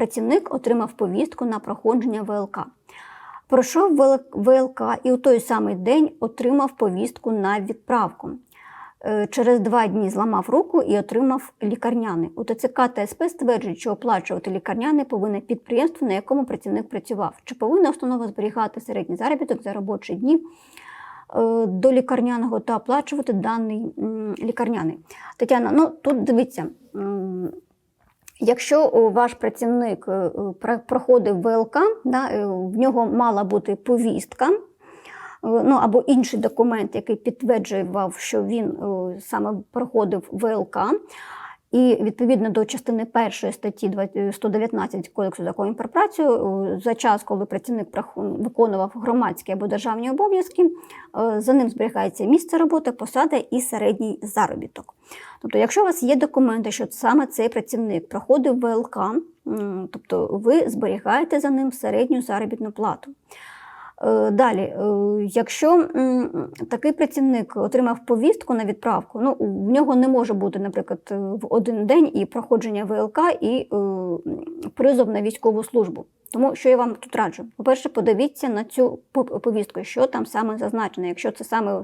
працівник отримав повістку на проходження ВЛК. Пройшов ВЛК і у той самий день отримав повістку на відправку. Е, Через два дні зламав руку і отримав лікарняний. У ТЦК та СП стверджують, що оплачувати лікарняний повинне підприємство, на якому працівник працював. Чи повинна установа зберігати середній заробіток за робочі дні е, до лікарняного та оплачувати даний лікарняний? Тетяна, ну тут дивіться. Якщо ваш працівник е, е, проходив ВЛК, да, е, в нього мала бути повістка, е, ну або інший документ, який підтверджував, що він е, саме проходив ВЛК. І відповідно до частини першої статті 20 119 Кодексу законів про працю, е, за час, коли працівник виконував громадські або державні обов'язки, е, за ним зберігається місце роботи, посада і середній заробіток. Тобто, якщо у вас є документи, що саме цей працівник проходив ВЛК, тобто ви зберігаєте за ним середню заробітну плату. Е, Далі, е, якщо такий працівник отримав повістку на відправку, ну в нього не може бути, наприклад, е, в один день і проходження ВЛК, і призов на військову службу. Тому що я вам тут раджу? По-перше, подивіться на цю повістку, що там саме зазначено. Якщо це саме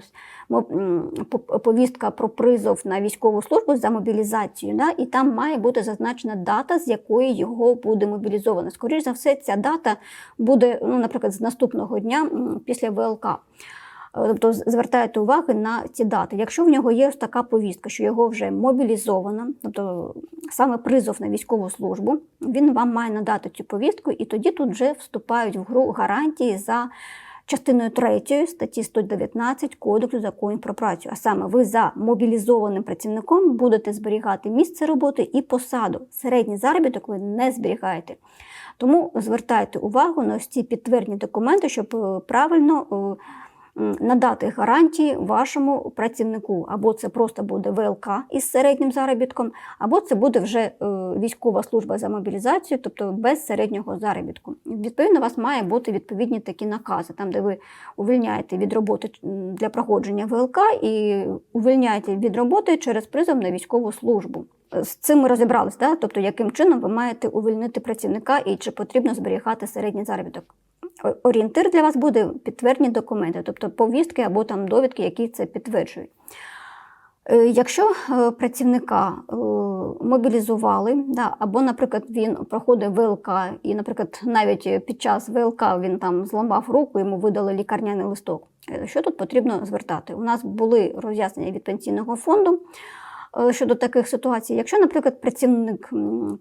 повістка про призов на військову службу за мобілізацію, да, і там має бути зазначена дата, з якої його буде мобілізовано. Скоріше за все, ця дата буде, ну, наприклад, з наступного дня м, після ВЛК. Е, Тобто з- звертайте увагу на ці дати. Якщо в нього є така повістка, що його вже мобілізовано, тобто саме призов на військову службу, він вам має надати цю повістку, і тоді тут вже вступають в гру гарантії за частиною 3 статті 119 Кодексу законів про працю. А саме ви за мобілізованим працівником будете зберігати місце роботи і посаду. Середній заробіток ви не зберігаєте. Тому звертайте увагу на ось ці підтвердні документи, щоб е, правильно е, надати гарантії вашому працівнику. Або це просто буде ВЛК із середнім заробітком, або це буде вже е, військова служба за мобілізацію, тобто без середнього заробітку. Відповідно, у вас має бути відповідні такі накази, там, де ви увільняєте від роботи для проходження ВЛК і увільняєте від роботи через призов на військову службу. З цим ми розібралися, да? тобто яким чином ви маєте увільнити працівника і чи потрібно зберігати середній заробіток. Орієнтир для вас буде підтвердні документи, тобто повістки або там довідки, які це підтверджують. Е, Якщо е, працівника е, мобілізували, да, або, наприклад, він проходив ВЛК, і, наприклад, навіть під час ВЛК він там зламав руку, йому видали лікарняний листок. Що тут потрібно звертати? У нас були роз'яснення від пенсійного фонду щодо таких ситуацій. Якщо, наприклад, працівник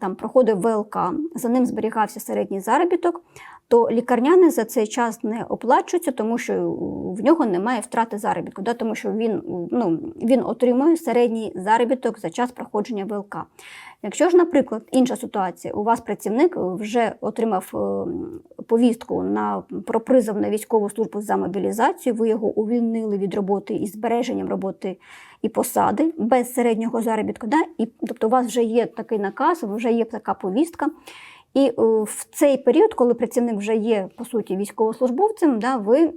там проходив ВЛК, за ним зберігався середній заробіток, то лікарняний за цей час не оплачується, тому що в нього немає втрати заробітку, да, тому що він, ну, він отримує середній заробіток за час проходження ВЛК. Якщо ж, наприклад, інша ситуація, у вас працівник вже отримав е, повістку на про призов на військову службу за мобілізацію, ви його увільнили від роботи із збереженням роботи і посади без середнього заробітку, да, і тобто у вас вже є такий наказ, вже є така повістка. І е, в цей період, коли працівник вже є по суті військовослужбовцем, да, ви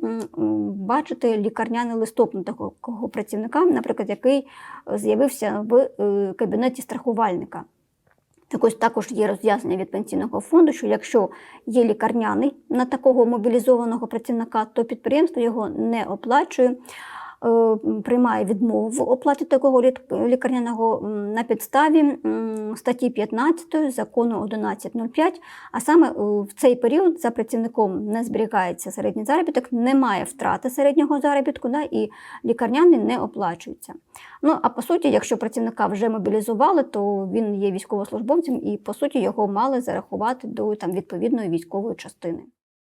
бачите лікарняний листок на такого працівника, наприклад, який е, з'явився в е, кабінеті страхувальника. Так ось також є роз'яснення від пенсійного фонду, що якщо є лікарняний на такого мобілізованого працівника, то підприємство його не оплачує. Е, Приймає відмову в оплаті такого лікарняного на підставі статті 15 закону 11.05, а саме е, в цей період за працівником не зберігається середній заробіток, немає втрати середнього заробітку, да, і лікарняний не оплачується. Ну а по суті, якщо працівника вже мобілізували, то він є військовослужбовцем, і по суті його мали зарахувати до там відповідної військової частини.